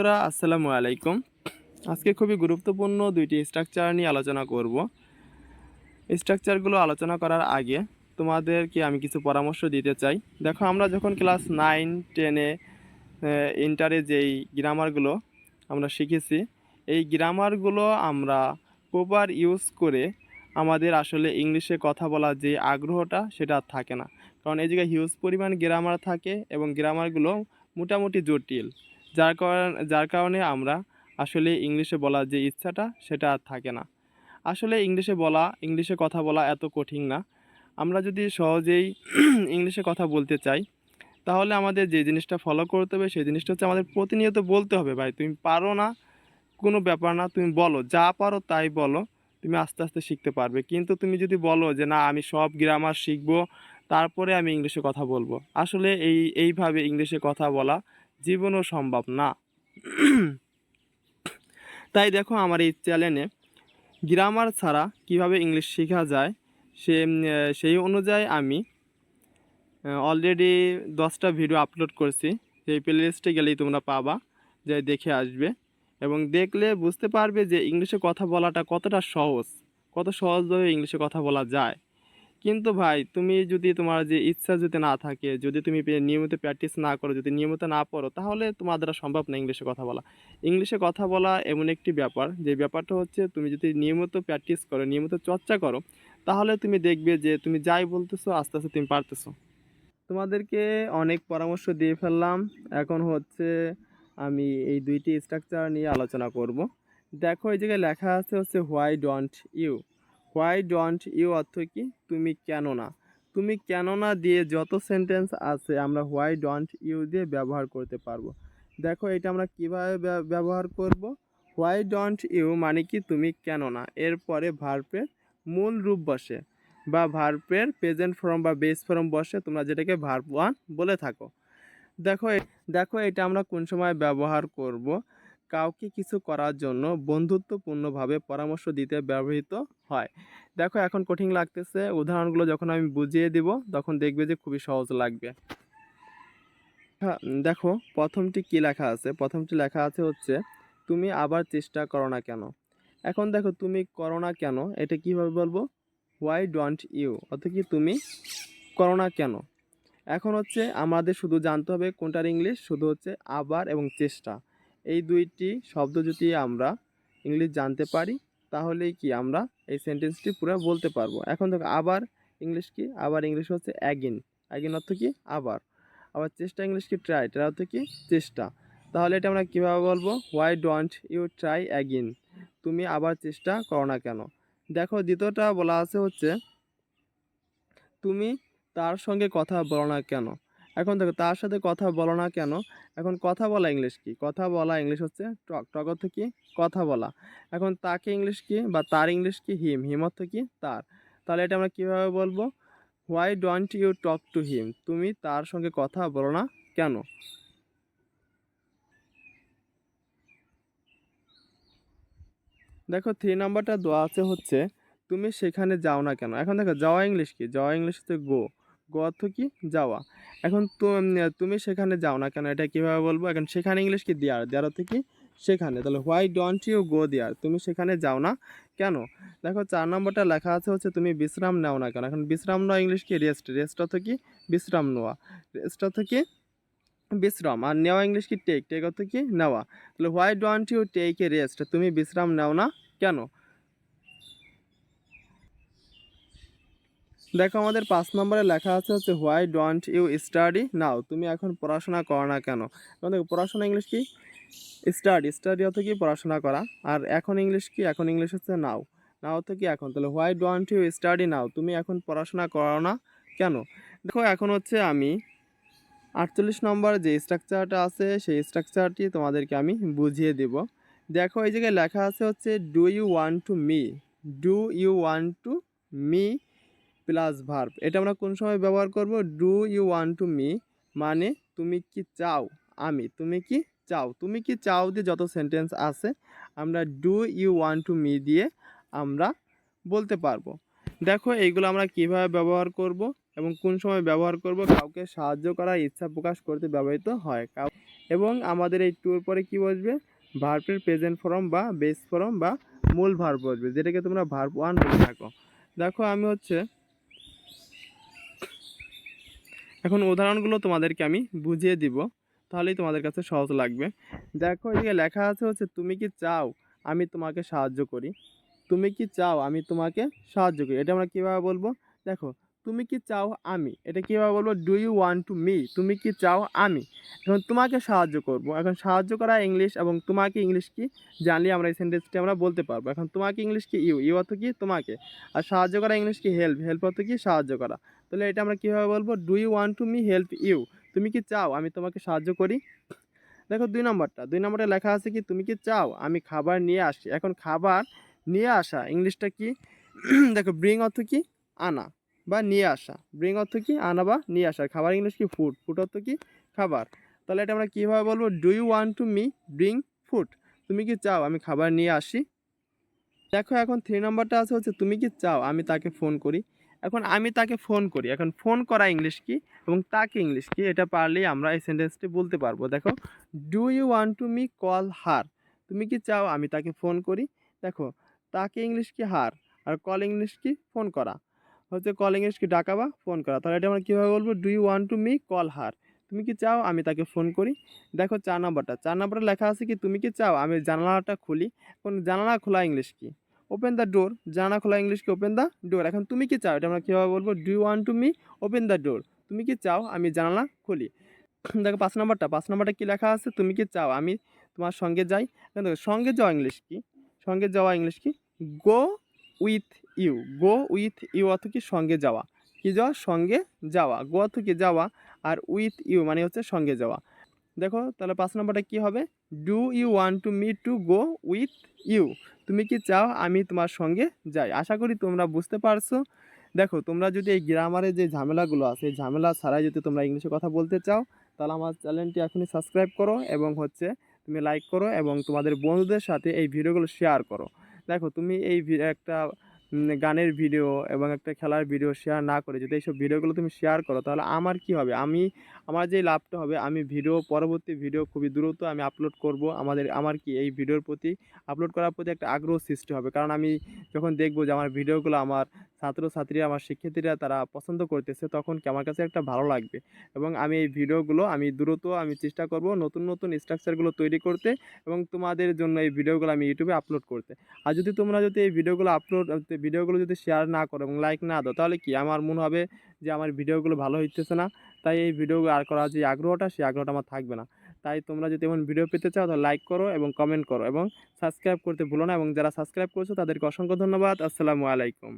বন্ধুরা, আসসালামু আলাইকুম। আজকে খুবই গুরুত্বপূর্ণ দুইটি স্ট্রাকচার নিয়ে আলোচনা করব। স্ট্রাকচারগুলো আলোচনা করার আগে তোমাদেরকে আমি কিছু পরামর্শ দিতে চাই। দেখো, আমরা যখন ক্লাস নাইন টেনে ইন্টারে যেই গ্রামারগুলো আমরা শিখেছি, এই গ্রামারগুলো আমরা প্রপার ইউজ করে আমাদের আসলে ইংলিশে কথা বলার যে আগ্রহটা, সেটা থাকে না। কারণ এই জায়গায় হিউজ পরিমাণ গ্রামার থাকে এবং গ্রামারগুলো মোটামুটি জটিল। যার কারণ, যার কারণে আমরা আসলে ইংলিশে বলার যে ইচ্ছাটা, সেটা আর থাকে না। আসলে ইংলিশে বলা, ইংলিশে কথা বলা এত কঠিন না। আমরা যদি সহজেই ইংলিশে কথা বলতে চাই, তাহলে আমাদের যে জিনিসটা ফলো করতে হবে, সেই জিনিসটা হচ্ছে আমাদের প্রতিনিয়ত বলতে হবে, ভাই। তুমি পারো না, কোনো ব্যাপার না, তুমি বলো। যা পারো তাই বলো, তুমি আস্তে আস্তে শিখতে পারবে। কিন্তু তুমি যদি বলো যে, না, আমি সব গ্রামার শিখব, তারপরে আমি ইংলিশে কথা বলব। আসলে এই, এইভাবে ইংলিশে কথা বলা জীবনও সম্ভব না। তাই দেখো আমার এই চ্যানেলে গ্রামার ছাড়া কীভাবে ইংলিশ শেখা যায়, সে, সেই অনুযায়ী আমি অলরেডি দশটা ভিডিও আপলোড করছি। সেই প্লেলিস্টে গেলেই তোমরা পাবা, যে দেখে আসবে। এবং দেখলে বুঝতে পারবে যে ইংলিশে কথা বলাটা কতটা সহজ, কত সহজভাবে ইংলিশে কথা বলা যায়। কিন্তু ভাই, তুমি যদি তোমার যে ইচ্ছা যদি না থাকে, যদি তুমি নিয়মিত প্র্যাকটিস না করো, যদি নিয়মিত না পড়ো, তাহলে তোমার দ্বারা সম্ভব না ইংলিশে কথা বলা। ইংলিশে কথা বলা এমন একটি ব্যাপার, যে ব্যাপারটা হচ্ছে তুমি যদি নিয়মিত প্র্যাকটিস করো, নিয়মিত চর্চা করো, তাহলে তুমি দেখবে যে তুমি যাই বলতেছো, আস্তে আস্তে তুমি পারতেছো। তোমাদেরকে অনেক পরামর্শ দিয়ে ফেললাম। এখন হচ্ছে আমি এই দুইটি স্ট্রাকচার নিয়ে আলোচনা করব। দেখো, এই জায়গায় লেখা আছে হচ্ছে why don't you why don't you অর্থ কি? তুমি কেন না তুমি কেন না দিয়ে যত সেন্টেন্স আছে আমরা হোয়াই ডোন্ট ইউ দিয়ে ব্যবহার করতে পারব। দেখো এটা আমরা কীভাবে ব্যবহার করব? হোয়াই ডোন্ট ইউ মানে কি তুমি কেন না এরপরে ভার্পের মূল রূপ বসে বা ভার্পের প্রেজেন্ট ফর্ম বা বেস ফর্ম বসে, তোমরা যেটাকে ভার্প ওয়ান বলে থাকো। দেখো দেখো এটা আমরা কোন সময় ব্যবহার করব? কাউকে কিছু করার জন্য বন্ধুত্বপূর্ণভাবে পরামর্শ দিতে ব্যবহৃত হয়। দেখো এখন কঠিন লাগতেছে। উদাহরণগুলো যখন আমি বুঝিয়ে দিব তখন দেখবে যে খুবই সহজ লাগবে। হ্যাঁ, দেখো প্রথমটি কি লেখা আছে? প্রথমটি লেখা আছে হচ্ছে তুমি আবার চেষ্টা করো না কেন? এখন দেখো তুমি করো না কেন? এটা কীভাবে বলব? হোয়াই ডোন্ট ইউ অর্থাৎ কি তুমি করো না কেন? এখন হচ্ছে আমাদের শুধু জানতে হবে কোনটার ইংলিশ শুধু হচ্ছে আবার এবং চেষ্টা এই দুইটি শব্দ যদি আমরা ইংলিশ জানতে পারি, তাহলেই কি আমরা এই সেন্টেন্সটি পুরো বলতে পারব। এখন দেখো, আবার ইংলিশ কি? আবার ইংলিশ হচ্ছে অ্যাগিন অ্যাগিন অর্থ কি? আবার। আবার চেষ্টা ইংলিশ কি? ট্রাই ট্রাই অর্থ কি? চেষ্টা। তাহলে এটা আমরা কীভাবে বলব? Why don't you try again তুমি আবার চেষ্টা করো না কেন? দেখো, দ্বিতীয়টা বলা আছে হচ্ছে, তুমি তার সঙ্গে কথা বলো না কেন? এখন দেখো তার সাথে কথা বলো না কেন? এখন কথা বলা ইংলিশ কি? কথা বলা ইংলিশ হচ্ছে টক টক অর্থ কি? কথা বলা। এখন তাকে ইংলিশ কি বা তার ইংলিশ কি? হিম হিম অর্থ কি? তার। তাহলে এটা আমরা কীভাবে বলব? Why don't you talk to him তুমি তার সঙ্গে কথা বলো না কেন? দেখো থ্রি নাম্বারটা দেওয়া আছে হচ্ছে, তুমি সেখানে যাও না কেন? এখন দেখো যাওয়া ইংলিশ কি? যাওয়া ইংলিশ হচ্ছে গো গো অর্থ কি? যাওয়া। এখন তুমি সেখানে যাও না কেন? এটা কীভাবে বলব? এখন সেখানে ইংলিশ কি দেয়ার? দেয়ার অর্থ কি? সেখানে। তাহলে why don't you go there তুমি সেখানে যাও না কেন? দেখো চার নম্বরটা লেখা আছে হচ্ছে তুমি বিশ্রাম নাও না কেন? এখন বিশ্রাম নেওয়া ইংলিশ কি? রেস্ট রেস্ট অর্থ কি? বিশ্রাম নেওয়া। রেস্ট অর্থ কি? বিশ্রাম। আর নেওয়া ইংলিশ কি? টেক টেক অর্থ কি? নেওয়া। তাহলে why don't you take a rest তুমি বিশ্রাম নাও না কেন? দেখো, আমাদের পাঁচ নম্বরে লেখা আছে হচ্ছে why don't you study now তুমি এখন পড়াশোনা করো না কেন? এখন দেখো, পড়াশোনা ইংলিশ কি? স্টাডি স্টাডি অর্থ কি? পড়াশোনা করা। আর এখন ইংলিশ কি? এখন ইংলিশ হচ্ছে নাও নাও অর্থ কি এখন? তাহলে why don't you study now তুমি এখন পড়াশোনা করো না কেন? দেখো, এখন হচ্ছে আমি আটচল্লিশ নম্বর যে স্ট্রাকচারটা আছে, সেই স্ট্রাকচারটি তোমাদেরকে আমি বুঝিয়ে দেব। দেখো, এই জায়গায় লেখা আছে হচ্ছে do you want to me do you want to me plus verb এটা আমরা কোন সময় ব্যবহার করব? Do you want to me মানে তুমি কি চাও? আমি। তুমি কি চাও? তুমি কি চাও দিয়ে যত সেন্টেন্স আছে, আমরা do you want to me দিয়ে আমরা বলতে পারব। দেখো, এইগুলো আমরা কীভাবে ব্যবহার করব এবং কোন সময় ব্যবহার করব? কাউকে সাহায্য করার ইচ্ছা প্রকাশ করতে ব্যবহৃত হয়। কাউ এবং আমাদের এই টুর পরে কি বসবে? ভার্বের প্রেজেন্ট ফর্ম বা বেস ফর্ম বা মূল ভার্ব বসবে, যেটাকে তোমরা ভার্ব ওয়ান বলে থাকো। দেখো, আমি হচ্ছে এখন উদাহরণগুলো তোমাদেরকে আমি বুঝিয়ে দিব, তাহলেই তোমাদের কাছে সহজ লাগবে। দেখো এদিকে লেখা আছে হচ্ছে, তুমি কি চাও আমি তোমাকে সাহায্য করি? তুমি কি চাও আমি তোমাকে সাহায্য করি? এটা আমরা কীভাবে বলব? দেখো, তুমি কি চাও আমি? এটা কীভাবে বলব? Do you want to me তুমি কি চাও আমি? এখন তোমাকে সাহায্য করব। এখন সাহায্য করা ইংলিশ এবং তোমাকে ইংলিশ কি জানলে আমরা এই সেন্টেন্সটি আমরা বলতে পারব। এখন তোমাকে ইংলিশ কি ইউ ইউ অর্থ কি তোমাকে? আর সাহায্য করা ইংলিশ কি হেল্প হেল্প অর্থ কি সাহায্য করা? তাহলে এটা আমরা কীভাবে বলব? Do you want to me help you তুমি কি চাও আমি তোমাকে সাহায্য করি? দেখো দুই নম্বরটা। দুই নম্বরে লেখা আছে কি, তুমি কি চাও আমি খাবার নিয়ে আসি। এখন খাবার নিয়ে আসা, ইংলিশটা কি? দেখো ব্রিং অর্থ কি? আনা বা নিয়ে আসা। ব্রিং অর্থ কি? আনা বা নিয়ে আসা। খাবার ইংলিশ কি? ফুড ফুড অর্থ কি? খাবার। তাহলে এটা আমরা কীভাবে বলব? Do you want to me bring food তুমি কি চাও আমি খাবার নিয়ে আসি? দেখো এখন থ্রি নম্বরটা আছে হচ্ছে, তুমি কি চাও আমি তাকে ফোন করি? এখন আমি তাকে ফোন করি। এখন ফোন করা ইংলিশ কি? এবং তাকে ইংলিশ কি? এটা পারলেই আমরা এই সেন্টেন্সটি বলতে পারব। দেখো do you want to me call her তুমি কি চাও আমি তাকে ফোন করি? দেখো, তাকে ইংলিশ কি হার আর কল ইংলিশ কি? ফোন করা। হচ্ছে কল ইংলিশ কি ডাকা বা ফোন করা। তাহলে এটা আমরা কীভাবে বলব? Do you want to me call her তুমি কি চাও আমি তাকে ফোন করি? দেখো, চার নম্বরটা। চার নম্বরে লেখা আছে কি, তুমি কি চাও আমি জানালাটা খুলি? এখন জানালা খোলা ইংলিশ কি? ওপেন দ্য ডোর জানা খোলা ইংলিশ কি? ওপেন দ্য ডোর এখন তুমি কি চাও? এটা আমরা কীভাবে বলব? Do you want to me open the door তুমি কি চাও? আমি জানালা খুলি। দেখো, পাঁচ নম্বরটা। পাঁচ নম্বরটা কী লেখা আছে? তুমি কি চাও? আমি তোমার সঙ্গে যাই। এখন দেখো, সঙ্গে যাওয়া ইংলিশ কি? সঙ্গে যাওয়া ইংলিশ কি? Go with you go with you অর্থ কি? সঙ্গে যাওয়া। কি যাওয়া? সঙ্গে যাওয়া। গো অর্থ কি? যাওয়া। আর উইথ ইউ মানে হচ্ছে সঙ্গে যাওয়া। দেখো, তাহলে পাঁচ নম্বরটা কী হবে? Do you want to me to go with you তুমি কি চাও আমি তোমার সঙ্গে যাই? আশা করি তোমরা বুঝতে পারছ। দেখো, তোমরা যদি এই গ্রামারে যে ঝামেলাগুলো আছে ঝামেলা ছাড়াই যদি তোমরা ইংলিশে কথা বলতে চাও, তাহলে আমার চ্যানেলটি এখনই সাবস্ক্রাইব করো এবং হচ্ছে তুমি লাইক করো এবং তোমাদের বন্ধুদের সাথে এই ভিডিওগুলো শেয়ার করো। দেখো, তুমি এই একটা গানের ভিডিও এবং একটা খেলার ভিডিও শেয়ার না করে যদি এইসব ভিডিওগুলো তুমি শেয়ার করো, তাহলে আমার কি হবে? আমি, আমার যে লাভটা হবে, আমি ভিডিও পরবর্তী ভিডিও খুবই দ্রুত আমি আপলোড করব। আমাদের, আমার কি এই ভিডিওর প্রতি আপলোড করার প্রতি একটা আগ্রহ সৃষ্টি হবে। কারণ আমি যখন দেখব যে আমার ভিডিওগুলো আমার ছাত্রছাত্রীরা আমার শিক্ষার্থীরা তারা পছন্দ করতেছে, তখন কি আমার কাছে একটা ভালো লাগবে? এবং আমি এই ভিডিওগুলো আমি দ্রুত আমি চেষ্টা করব নতুন নতুন স্ট্রাকচারগুলো তৈরি করতে এবং তোমাদের জন্য এই ভিডিওগুলো আমি ইউটিউবে আপলোড করতে। আর যদি তোমরা যদি এই ভিডিওগুলো আপলোড ভিডিওগুলো যদি শেয়ার না করো এবং লাইক না দাও, তাহলে কি? আমার মনে হবে যে আমার ভিডিওগুলো ভালো হইতেছে না। তাই এই ভিডিওগুলো আর করার যে আগ্রহটা, সেই আগ্রহটা আমার থাকবে না। তাই তোমরা যদি এমন ভিডিও পেতে চাও, তাহলে লাইক করো এবং কমেন্ট করো এবং সাবস্ক্রাইব করতে ভুলো না এবং যারা সাবস্ক্রাইব করছ, তাদেরকে অসংখ্য ধন্যবাদ। আসসালামু আলাইকুম।